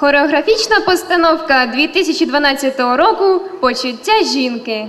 Хореографічна постановка 2012 року Почуття жінки.